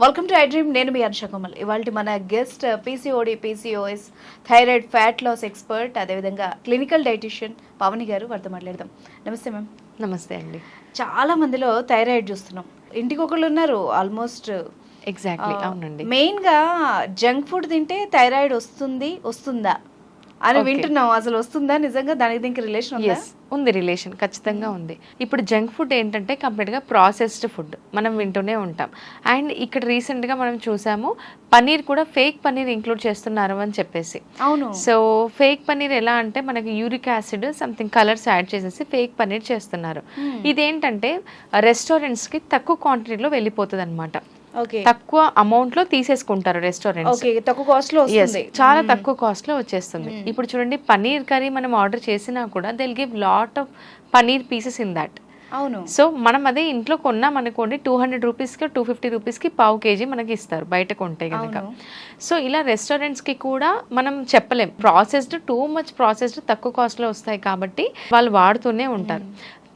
Welcome to I dream నేను మీ అనుష కోమల్. ఇవాళ మన guest PCOD PCOS thyroid fat loss expert అదేవిధంగా క్లినికల్ డైటిషియన్ పవని గారు వారితో మాట్లాడదాం. నమస్తే మ్యామ్ నమస్తే అండి. చాలా మందిలో థైరాయిడ్ చూస్తున్నాం. ఇంటికి ఒకళ్ళు ఉన్నారు ఆల్మోస్ట్ ఎగ్జాక్ట్లీ అవునండి. మెయిన్గా జంక్ ఫుడ్ తింటే థైరాయిడ్ వస్తుంది వస్తుందా? అని. వింటున్నాం. అసలు వస్తుందా? నిజంగా దానికి దీనికి రిలేషన్ ఉందా? ఉంది రిలేషన్ ఖచ్చితంగా ఉంది. ఇప్పుడు జంక్ ఫుడ్ ఏంటంటే కంప్లీట్గా ప్రాసెస్డ్ ఫుడ్. మనం వింటూనే ఉంటాం. అండ్ ఇక్కడ రీసెంట్గా మనం చూసాము పన్నీర్ కూడా ఫేక్ పన్నీర్ ఇంక్లూడ్ చేస్తున్నారు అని చెప్పేసి. అవును. సో ఫేక్ పన్నీర్ ఎలా అంటే మనకి uric acid something colours add చేసేసి ఫేక్ పన్నీర్ చేస్తున్నారు. ఇదేంటంటే రెస్టారెంట్స్కి తక్కువ క్వాంటిటీలో వెళ్ళిపోతుంది అనమాట ఓకే తక్కువ అమౌంట్లో తీసేసుకుంటారు రెస్టారెంట్స్ ఓకే తక్కువ కాస్ట్లో చాలా మ్మ్. తక్కువ కాస్ట్లో వచ్చేస్తుంది. ఇప్పుడు చూడండి పన్నీర్ కర్రీ మనం ఆర్డర్ చేసినా కూడా they'll give lot of paneer pieces in that అవును. సో మనం అదే ఇంట్లో కొన్నాం అనుకోండి టూ హండ్రెడ్ రూపీస్కి టూ ఫిఫ్టీ రూపీస్కి పావు కేజీ మనకి ఇస్తారు బయట కొంటే కనుక. సో ఇలా రెస్టారెంట్స్కి కూడా మనం చెప్పలేం. ప్రాసెస్డ్ టూ మచ్ ప్రాసెస్డ్ తక్కువ కాస్ట్లో వస్తాయి కాబట్టి వాళ్ళు వాడుతూనే ఉంటారు.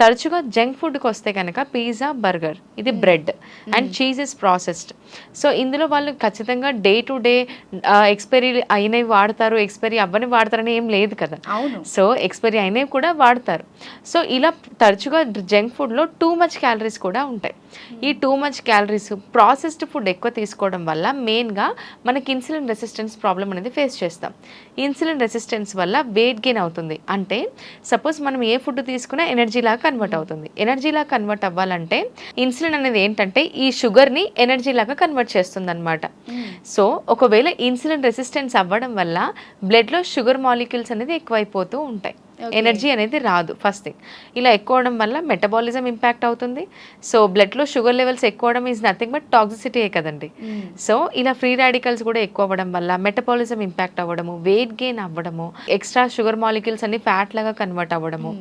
తరచుగా జంక్ ఫుడ్కి వస్తే కనుక పిజ్జా బర్గర్ ఇది bread and cheese is processed. So ఇందులో వాళ్ళు ఖచ్చితంగా డే టు డే ఎక్స్పైరీ అయినవి వాడతారు ఎక్స్పైరీ అవ్వని వాడతారని ఏం లేదు కదా. సో ఎక్స్పైరీ అయినవి కూడా వాడతారు. సో ఇలా తరచుగా జంక్ ఫుడ్లో టూ మచ్ క్యాలరీస్ కూడా ఉంటాయి. ఈ too much calories processed food ఎక్కువ తీసుకోవడం వల్ల మెయిన్గా మనకి ఇన్సులిన్ రెసిస్టెన్స్ ప్రాబ్లం అనేది ఫేస్ చేస్తాం. ఇన్సులిన్ రెసిస్టెన్స్ వల్ల వెయిట్ గెయిన్ అవుతుంది. అంటే సపోజ్ మనం ఏ ఫుడ్ తీసుకున్నా ఎనర్జీ లాగా కన్వర్ట్ అవుతుంది. ఎనర్జీ లాగా కన్వర్ట్ అవ్వాలంటే ఇన్సులిన్ అనేది ఏంటంటే ఈ షుగర్ని ఎనర్జీ లాగా కన్వర్ట్ చేస్తుంది అనమాట సో ఒకవేళ ఇన్సులిన్ రెసిస్టెన్స్ అవ్వడం వల్ల బ్లడ్లో షుగర్ మాలిక్యూల్స్ అనేది ఎక్కువైపోతూ ఉంటాయి. ఎనర్జీ అనేది రాదు ఫస్ట్ థింగ్ ఇలా ఎక్కువ అవడం వల్ల మెటబాలిజం ఇంపాక్ట్ అవుతుంది. సో బ్లడ్లో షుగర్ లెవెల్స్ ఎక్కువ అవడం ఈజ్ నథింగ్ బట్ టాక్సిసిటీ కదండి. సో ఇలా ఫ్రీ రాడికల్స్ కూడా ఎక్కువ అవ్వడం వల్ల మెటబాలిజం ఇంపాక్ట్ అవ్వడము వెయిట్ గెయిన్ అవ్వడము ఎక్స్ట్రా షుగర్ మాలిక్యూల్స్ అన్ని ఫ్యాట్ లాగా కన్వర్ట్ అవ్వడము.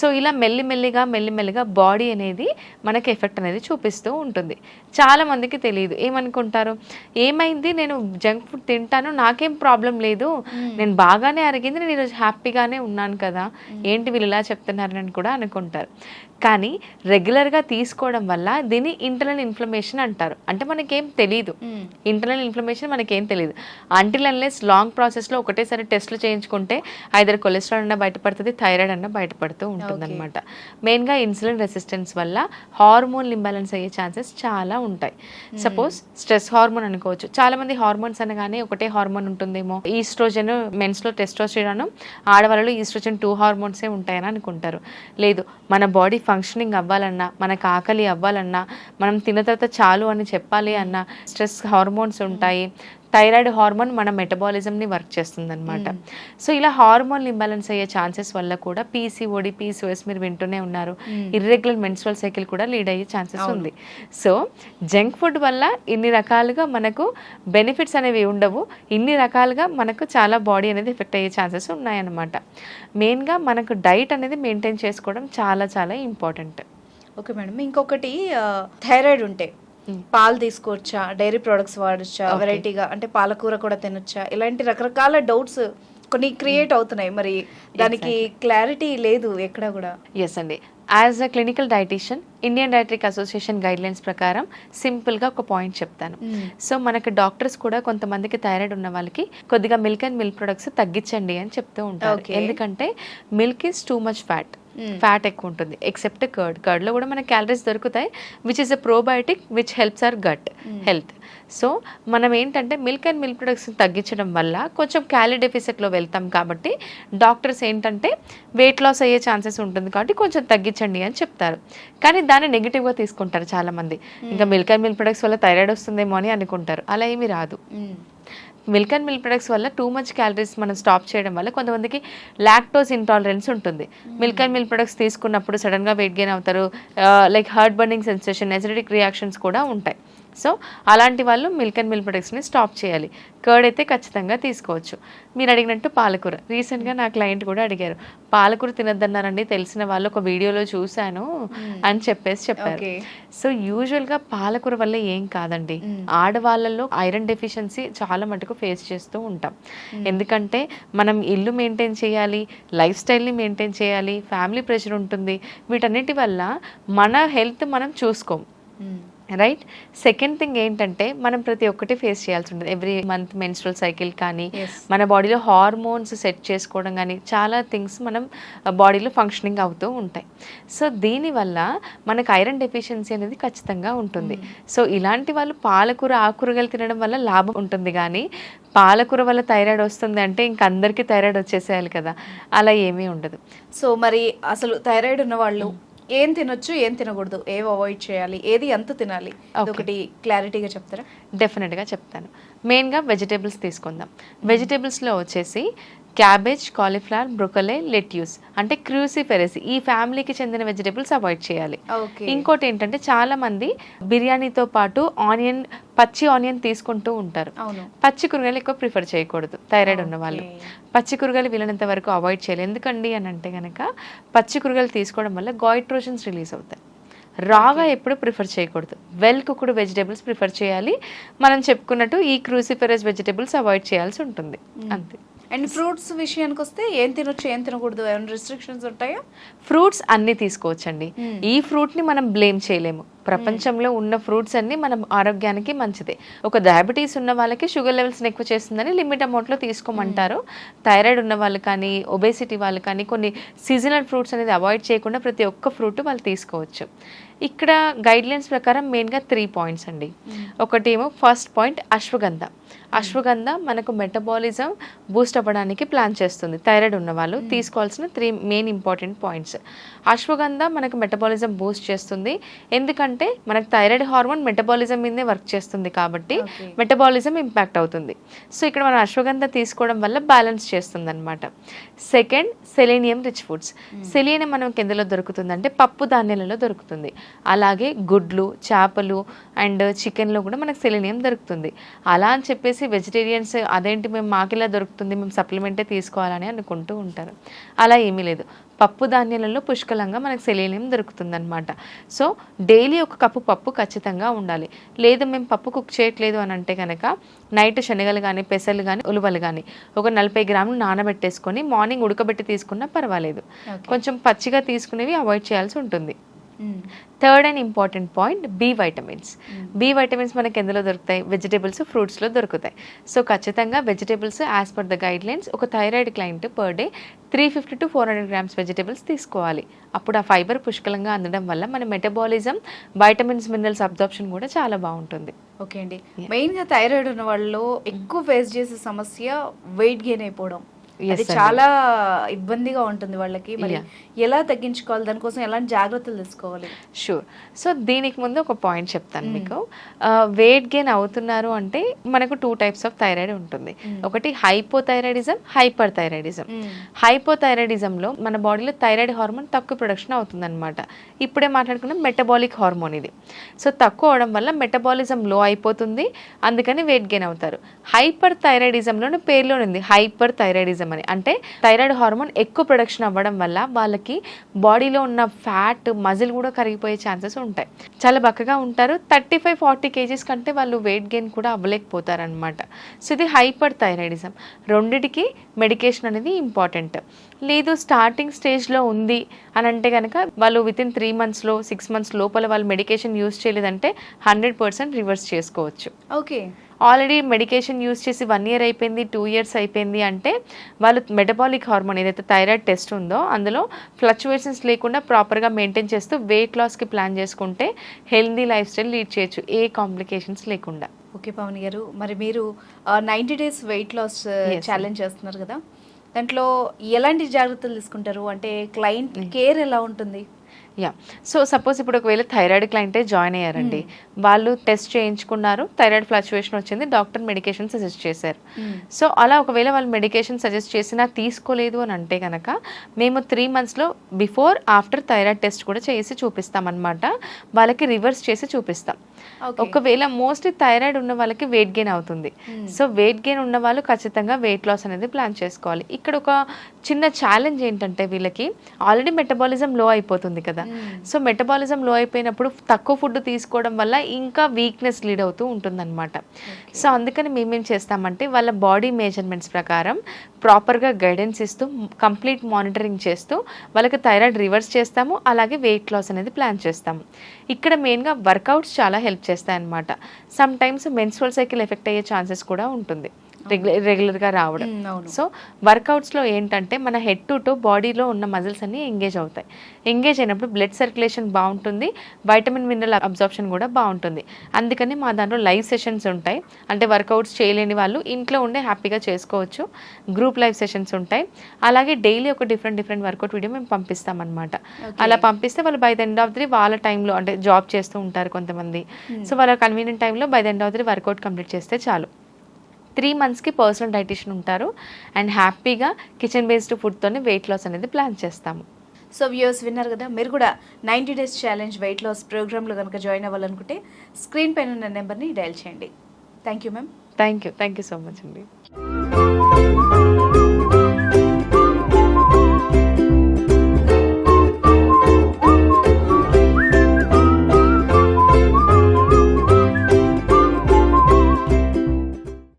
సో ఇలా మెల్లిమెల్లిగా మెల్లిమెల్లిగా బాడీ అనేది మనకి ఎఫెక్ట్ అనేది చూపిస్తూ ఉంటుంది. చాలా మందికి తెలియదు. ఏమనుకుంటారు? ఏమైంది? నేను జంక్ ఫుడ్ తింటాను నాకేం ప్రాబ్లం లేదు. నేను బాగానే అరిగింది నేను ఈరోజు హ్యాపీగానే ఉన్నాను కదా. ఏంటి వీళ్ళు ఇలా చెప్తున్నారని కూడా అనుకుంటారు. కానీ రెగ్యులర్గా తీసుకోవడం వల్ల దీన్ని ఇంటర్నల్ ఇన్ఫ్లమేషన్ అంటారు. అంటే మనకేం తెలియదు. ఇంటర్నల్ ఇన్ఫ్లమేషన్ మనకేం తెలియదు అంటిల్ అన్లెస్ లాంగ్ ప్రాసెస్లో ఒకటేసారి టెస్ట్లు చేయించుకుంటే ఐదర్ కొలెస్ట్రాల్ అన్న బయటపడుతుంది థైరాయిడ్ అన్న బయటపడుతూ ఉంటుంది అనమాట మెయిన్గా ఇన్సులిన్ రెసిస్టెన్స్ వల్ల హార్మోన్ ఇంబ్యాలెన్స్ అయ్యే ఛాన్సెస్ చాలా ఉంటాయి. సపోజ్ స్ట్రెస్ హార్మోన్ అనుకోవచ్చు. చాలా మంది హార్మోన్స్ అనగానే ఒకటే హార్మోన్ ఉంటుందేమో. ఈస్ట్రోజన్ మెన్స్లో టెస్టోస్టిరాను ఆడవాళ్ళలో ఈస్ట్రోజన్ టూ హార్మోన్సే ఉంటాయని అనుకుంటారు. లేదు మన బాడీ ఫంక్షనింగ్ అవ్వాలన్నా మనకు ఆకలి అవ్వాలన్నా మనం తిన్న తర్వాత చాలు అని చెప్పాలి అన్నా స్ట్రెస్ హార్మోన్స్ ఉంటాయి థైరాయిడ్ హార్మోన్ మన మెటబాలిజంని వర్క్ చేస్తుంది అనమాట సో ఇలా హార్మోన్ ఇంబ్యాలెన్స్ అయ్యే ఛాన్సెస్ వల్ల కూడా పీసీఓడి పీసీఓఎస్ మీరు వింటూనే ఉన్నారు. ఇర్రెగ్యులర్ మెన్స్ట్రల్ సైకిల్ కూడా లీడ్ అయ్యే ఛాన్సెస్ ఉంది. సో జంక్ ఫుడ్ వల్ల ఇన్ని రకాలుగా మనకు బెనిఫిట్స్ అనేవి ఉండవు. ఇన్ని రకాలుగా మనకు చాలా బాడీ అనేది ఎఫెక్ట్ అయ్యే ఛాన్సెస్ ఉన్నాయన్నమాట. మెయిన్గా మనకు డైట్ అనేది మెయింటైన్ చేసుకోవడం చాలా చాలా ఇంపార్టెంట్ ఓకే మేడం ఇంకొకటి థైరాయిడ్ ఉంటే. పాలు తీసుకోవచ్చా డైరీ ప్రొడక్ట్స్ వాడచ్చా. వెరైటీగా అంటే పాలకూర కూడా తినొచ్చా? ఇలాంటి రకరకాల డౌట్స్ కొన్ని క్రియేట్ అవుతున్నాయి. మరి దానికి క్లారిటీ లేదు ఎక్కడ కూడా. ఎస్ అండి. As a clinical dietitian Indian dietetic association guidelines ప్రకారం సింపుల్గా ఒక పాయింట్ చెప్తాను. సో మనకి డాక్టర్స్ కూడా కొంతమందికి థైరాయిడ్ ఉన్న వాళ్ళకి కొద్దిగా మిల్క్ అండ్ మిల్క్ ప్రొడక్ట్స్ తగ్గించండి అని చెప్తూ ఉంటారు. ఎందుకంటే milk is too much fat. Fat ఎక్కువ ఉంటుంది. ఎక్సెప్ట్ కర్డ్ కర్డ్లో కూడా మనకి క్యాలరీస్ దొరుకుతాయి which is a probiotic which helps our gut health so మనం ఏంటంటే మిల్క్ అండ్ మిల్క్ ప్రొడక్ట్స్ తగ్గించడం వల్ల కొంచెం క్యాలరీ డెఫిసిట్లో వెళ్తాం కాబట్టి డాక్టర్స్ ఏంటంటే వెయిట్ లాస్ అయ్యే ఛాన్సెస్ ఉంటుంది కాబట్టి కొంచెం తగ్గించండి అని చెప్తారు. కానీ దాన్ని నెగిటివ్గా తీసుకుంటారు చాలామంది. ఇంకా మిల్క్ అండ్ మిల్క్ ప్రొడక్ట్స్ వల్ల థైరాయిడ్ వస్తుందేమో అని అనుకుంటారు. అలా ఏమీ రాదు. మిల్క్ అండ్ మిల్క్ ప్రొడక్ట్స్ వల్ల టూ మచ్ క్యాలరీస్ మనం స్టాప్ చేయడం వల్ల కొంతమందికి లాక్టోస్ ఇంటాలరెన్స్ ఉంటుంది. మిల్క్ అండ్ మిల్క్ ప్రొడక్ట్స్ తీసుకున్నప్పుడు సడన్గా వెయిట్ గెయిన్ అవుతారు. Like heart burning sensation acidic reactions కూడా ఉంటాయి. సో అలాంటి వాళ్ళు మిల్క్ అండ్ మిల్క్ ప్రొడక్ట్స్ని స్టాప్ చేయాలి. కర్డ్ అయితే ఖచ్చితంగా తీసుకోవచ్చు. మీరు అడిగినట్టు పాలకూర. రీసెంట్గా నా క్లయింట్ కూడా అడిగారు. పాలకూర తినద్దన్నారండి తెలిసిన వాళ్ళు ఒక వీడియోలో చూశాను అని చెప్పేసి చెప్పారు. సో యూజువల్గా పాలకూర వల్ల ఏం కాదండి. ఆడవాళ్ళలో ఐరన్ డెఫిషియన్సీ చాలా మటుకు ఫేస్ చేస్తూ ఉంటాం. ఎందుకంటే మనం ఇల్లు మెయింటైన్ చేయాలి లైఫ్ స్టైల్ని మెయింటైన్ చేయాలి ఫ్యామిలీ ప్రెషర్ ఉంటుంది. వీటన్నిటి వల్ల మన హెల్త్ మనం చూసుకోం. రైట్ సెకండ్ థింగ్ ఏంటంటే మనం ప్రతి ఒక్కటి ఫేస్ చేయాల్సి ఉంటుంది. ఎవ్రీ మంత్ మెన్స్ట్రల్ సైకిల్ కానీ. మన బాడీలో హార్మోన్స్ సెట్ చేసుకోవడం కానీ చాలా థింగ్స్ మనం బాడీలో ఫంక్షనింగ్ అవుతూ ఉంటాయి. సో దీనివల్ల మనకు ఐరన్ డెఫిషియన్సీ అనేది ఖచ్చితంగా ఉంటుంది. సో ఇలాంటి వాళ్ళు పాలకూర ఆకుకూరగాయలు తినడం వల్ల లాభం ఉంటుంది కానీ పాలకూర వల్ల థైరాయిడ్ వస్తుంది అంటే ఇంక అందరికీ థైరాయిడ్ వచ్చేసేయాలి కదా. అలా ఏమీ ఉండదు. సో మరి అసలు థైరాయిడ్ ఉన్న వాళ్ళు ఏం తినొచ్చు ఏం తినకూడదు ఏవి అవాయిడ్ చేయాలి ఏది ఎంత తినాలి? ఒకటి క్లారిటీగా చెప్తారా? డెఫినెట్గా చెప్తాను. మెయిన్గా వెజిటేబుల్స్ తీసుకుందాం. వెజిటేబుల్స్లో వచ్చేసి క్యాబేజ్ కాలీఫ్లవర్ బ్రొకలే లెట్యూస్ అంటే క్రూసిఫెరసి. ఈ ఫ్యామిలీకి చెందిన వెజిటేబుల్స్ అవాయిడ్ చేయాలి. ఇంకోటి ఏంటంటే చాలా మంది బిర్యానీతో పాటు ఆనియన్ పచ్చి ఆనియన్ తీసుకుంటూ ఉంటారు. పచ్చి కూరగాయలు ఎక్కువ ప్రిఫర్ చేయకూడదు. థైరాయిడ్ ఉన్న వాళ్ళు. పచ్చి కూరగాయలు వీలైనంత వరకు అవాయిడ్ చేయాలి. ఎందుకండి అని అంటే కనుక పచ్చి కూరగాయలు తీసుకోవడం వల్ల గాయిట్రోజన్స్ రిలీజ్ అవుతాయి. రాగా ఎప్పుడు ప్రిఫర్ చేయకూడదు. వెల్ కుక్డ్ వెజిటేబుల్స్ ప్రిఫర్ చేయాలి. మనం చెప్పుకున్నట్టు ఈ క్రూసిఫెరస్ వెజిటేబుల్స్ అవాయిడ్ చేయాల్సి ఉంటుంది. అంతే. అండ్ ఫ్రూట్స్ విషయానికి వస్తే ఏం తినొచ్చు ఏం తినకూడదు ఏమైనా రిస్ట్రిక్షన్స్ ఉంటాయా? ఫ్రూట్స్ అన్ని తీసుకోవచ్చండి. ఈ ఫ్రూట్ని మనం బ్లేమ్ చేయలేము. ప్రపంచంలో ఉన్న ఫ్రూట్స్ అన్ని మనం ఆరోగ్యానికి మంచిదే. ఒక డయాబెటీస్ ఉన్న వాళ్ళకి షుగర్ లెవెల్స్ ఎక్కువ చేస్తుందని లిమిట్ అమౌంట్లో తీసుకోమంటారు. థైరాయిడ్ ఉన్న వాళ్ళు కానీ ఒబేసిటీ వాళ్ళు కానీ కొన్ని సీజనల్ ఫ్రూట్స్ అనేది అవాయిడ్ చేయకుండా ప్రతి ఒక్క ఫ్రూట్ వాళ్ళు తీసుకోవచ్చు. ఇక్కడ గైడ్ లైన్స్ ప్రకారం మెయిన్గా త్రీ పాయింట్స్ అండి. ఒకటేమో ఫస్ట్ పాయింట్ అశ్వగంధ. అశ్వగంధ మనకు మెటబాలిజం బూస్ట్ అవ్వడానికి ప్లాన్ చేస్తుంది. థైరాయిడ్ ఉన్న వాళ్ళు తీసుకోవాల్సిన three main important points ashwagandha మనకు మెటబాలిజం బూస్ట్ చేస్తుంది. ఎందుకంటే మనకు థైరాయిడ్ హార్మోన్ మెటబాలిజం మీదే వర్క్ చేస్తుంది కాబట్టి. మెటబాలిజం ఇంపాక్ట్ అవుతుంది. సో ఇక్కడ మనం అశ్వగంధ తీసుకోవడం వల్ల బ్యాలెన్స్ చేస్తుంది అనమాట second selenium rich foods. Selenium మనకి ఎందులో దొరుకుతుంది అంటే పప్పు ధాన్యాలలో దొరుకుతుంది. అలాగే గుడ్లు చేపలు అండ్ చికెన్లో కూడా మనకు సెలీనియం దొరుకుతుంది. అలా అని చెప్పేసి వెజిటేరియన్స్ అదేంటి మేము మాకిలా దొరుకుతుంది మేము సప్లిమెంటే తీసుకోవాలని అనుకుంటూ ఉంటారు. అలా ఏమీ లేదు. పప్పు ధాన్యాలలో పుష్కలంగా మనకు సెలీనియం దొరుకుతుంది అనమాట సో డైలీ ఒక కప్పు పప్పు ఖచ్చితంగా ఉండాలి. లేదు మేము పప్పు కుక్ చేయట్లేదు అని అంటే కనుక నైట్ శనగలు కానీ పెసలు కానీ ఉలువలు కానీ ఒక నలభై గ్రాములు నానబెట్టేసుకొని మార్నింగ్ ఉడకబెట్టి తీసుకున్నా పర్వాలేదు. కొంచెం పచ్చిగా తీసుకునేవి అవాయిడ్ చేయాల్సి ఉంటుంది. Third and important point B vitamins B vitamins మనకి ఎందులో దొరుకుతాయి? వెజిటేబుల్స్ ఫ్రూట్స్లో దొరుకుతాయి. సో ఖచ్చితంగా vegetables as per the guidelines ఒక thyroid client per day three fifty to four hundred grams vegetables తీసుకోవాలి. అప్పుడు ఆ ఫైబర్ పుష్కలంగా అందడం వల్ల మన మెటబాలిజం వైటమిన్స్ మినరల్స్ అబ్జార్ప్షన్ కూడా చాలా బాగుంటుంది. ఓకే అండి. మెయిన్గా థైరాయిడ్ ఉన్న వాళ్ళు ఎక్కువ ఫేస్ చేసే సమస్య వెయిట్ గెయిన్ అయిపోవడం. అది. చాలా ఇబ్బందిగా ఉంటుంది వాళ్ళకి. మరి. ఎలా తగ్గించుకోవాలి? దానికోసం ఎలాంటి జాగ్రత్తలు తీసుకోవాలి? షూర్ సో దీనికి ముందు ఒక పాయింట్ చెప్తాను మీకు. వెయిట్ గెయిన్ అవుతున్నారు అంటే మనకు టూ టైప్స్ ఆఫ్ థైరాయిడ్ ఉంటుంది. ఒకటి హైపోథైరాయిడిజం హైపర్ థైరాయిడిజం హైపోథైరాయిడిజంలో మన బాడీలో థైరాయిడ్ హార్మోన్ తక్కువ ప్రొడక్షన్ అవుతుందన్నమాట. ఇప్పుడే మాట్లాడుకున్న మెటబాలిక్ హార్మోన్ ఇది. సో తక్కువ అవడం వల్ల మెటబాలిజం లో అయిపోతుంది. అందుకని వెయిట్ గెయిన్ అవుతారు. హైపర్ థైరాయిడిజంలోని పేరులోనే ఉంది. హైపర్ థైరాయిడిజం అని అంటే థైరాయిడ్ హార్మోన్ ఎక్కువ ప్రొడక్షన్ అవ్వడం వల్ల వాళ్ళకి బాడీలో ఉన్న ఫ్యాట్ మజిల్ కూడా కరిగిపోయే ఛాన్సెస్ ఉంటాయి. చాలా బక్కగా ఉంటారు. థర్టీ ఫైవ్ ఫార్టీ కేజీస్ కంటే వాళ్ళు వెయిట్ గెయిన్ కూడా అవ్వలేకపోతారనమాట సో ఇది హైపర్ థైరాయిడిజం రెండిటికి మెడికేషన్ అనేది ఇంపార్టెంట్ లేదు స్టార్టింగ్ స్టేజ్లో ఉంది అని అంటే కనుక వాళ్ళు వితిన్ త్రీ మంత్స్లో సిక్స్ మంత్స్ లోపల వాళ్ళు మెడికేషన్ యూస్ చేయలేదంటే హండ్రెడ్ పర్సెంట్ రివర్స్ చేసుకోవచ్చు. ఓకే ఆల్రెడీ మెడికేషన్ యూస్ చేసి వన్ ఇయర్ అయిపోయింది టూ ఇయర్స్ అయిపోయింది అంటే వాళ్ళు మెటబాలిక్ హార్మోన్ ఏదైతే థైరాయిడ్ టెస్ట్ ఉందో అందులో ఫ్లక్చువేషన్స్ లేకుండా ప్రాపర్గా మెయింటైన్ చేస్తూ వెయిట్ లాస్కి ప్లాన్ చేసుకుంటే హెల్దీ లైఫ్ స్టైల్ లీడ్ చేయొచ్చు ఏ కాంప్లికేషన్స్ లేకుండా. ఓకే పవన్ గారు. మరి మీరు ninety days weight loss challenge చేస్తున్నారు కదా. దాంట్లో ఎలాంటి జాగ్రత్తలు తీసుకుంటారు? అంటే క్లయింట్ కేర్ ఎలా ఉంటుంది? యా సో సపోజ్ ఇప్పుడు ఒకవేళ థైరాయిడ్ క్లయింటే జాయిన్ అయ్యారండి. వాళ్ళు టెస్ట్ చేయించుకున్నారు థైరాయిడ్ ఫ్లక్చువేషన్ వచ్చింది డాక్టర్ మెడికేషన్ సజెస్ట్ చేశారు. సో అలా ఒకవేళ వాళ్ళు మెడికేషన్ సజెస్ట్ చేసినా తీసుకోలేదు అని అంటే కనుక మేము త్రీ మంత్స్లో బిఫోర్ ఆఫ్టర్ థైరాయిడ్ టెస్ట్ కూడా చేసి చూపిస్తాం అనమాట వాళ్ళకి రివర్స్ చేసి చూపిస్తాం. ఒకవేళ మోస్ట్లీ థైరాయిడ్ ఉన్న వాళ్ళకి వెయిట్ గెయిన్ అవుతుంది. సో వెయిట్ గెయిన్ ఉన్న వాళ్ళు ఖచ్చితంగా వెయిట్ లాస్ అనేది ప్లాన్ చేసుకోవాలి. ఇక్కడ ఒక చిన్న ఛాలెంజ్ ఏంటంటే వీళ్ళకి ఆల్రెడీ మెటబాలిజం లో అయిపోతుంది కదా. సో మెటబాలిజం లో అయిపోయినప్పుడు తక్కువ ఫుడ్ తీసుకోవడం వల్ల ఇంకా వీక్నెస్ లీడ్ అవుతూ ఉంటుందన్నమాట. సో అందుకని మేమేం చేస్తామంటే వాళ్ళ బాడీ మెజర్మెంట్స్ ప్రకారం ప్రాపర్గా గైడెన్స్ ఇస్తూ కంప్లీట్ మానిటరింగ్ చేస్తూ వాళ్ళకి థైరాయిడ్ రివర్స్ చేస్తాము. అలాగే వెయిట్ లాస్ అనేది ప్లాన్ చేస్తాము. ఇక్కడ మెయిన్గా వర్కౌట్స్ చాలా హెల్ప్ హెల్ప్ చేస్తాయన్నమాట. Sometimes menstrual cycle effect అయ్యే ఛాన్సెస్ కూడా ఉంటుంది. రెగ్యులర్ రెగ్యులర్గా రావడం. సో వర్కౌట్స్లో ఏంటంటే మన హెడ్ టు టో బాడీలో ఉన్న మజిల్స్ అన్ని ఎంగేజ్ అవుతాయి. ఎంగేజ్ అయినప్పుడు బ్లడ్ సర్క్యులేషన్ బాగుంటుంది వైటమిన్ మినరల్ అబ్జార్ప్షన్ కూడా బాగుంటుంది. అందుకని మా దాంట్లో లైవ్ సెషన్స్ ఉంటాయి. అంటే వర్కౌట్స్ చేయలేని వాళ్ళు ఇంట్లో ఉండే హ్యాపీగా చేసుకోవచ్చు. గ్రూప్ లైవ్ సెషన్స్ ఉంటాయి. అలాగే డైలీ ఒక డిఫరెంట్ డిఫరెంట్ వర్కౌట్ వీడియో మేము పంపిస్తాం అనమాట అలా పంపిస్తే వాళ్ళు by the end of the వాళ్ళ టైంలో అంటే జాబ్ చేస్తూ ఉంటారు కొంతమంది. సో వాళ్ళ కన్వీనియంట్ టైంలో by the end of the workout complete చేస్తే చాలు. త్రీ మంత్స్కి పర్సనల్ డైటిషియన్ ఉంటారు. అండ్ హ్యాపీగా కిచెన్ బేస్డ్ ఫుడ్తోనే వెయిట్ లాస్ అనేది ప్లాన్ చేస్తాము. సో వ్యూస్ విన్నారు కదా మీరు కూడా ninety days challenge weight loss ప్రోగ్రాంలో కనుక జాయిన్ అవ్వాలనుకుంటే స్క్రీన్ పైన ఉన్న నెంబర్ని డయల్ చేయండి. Thank you ma'am. Thank you thank you so much అండి.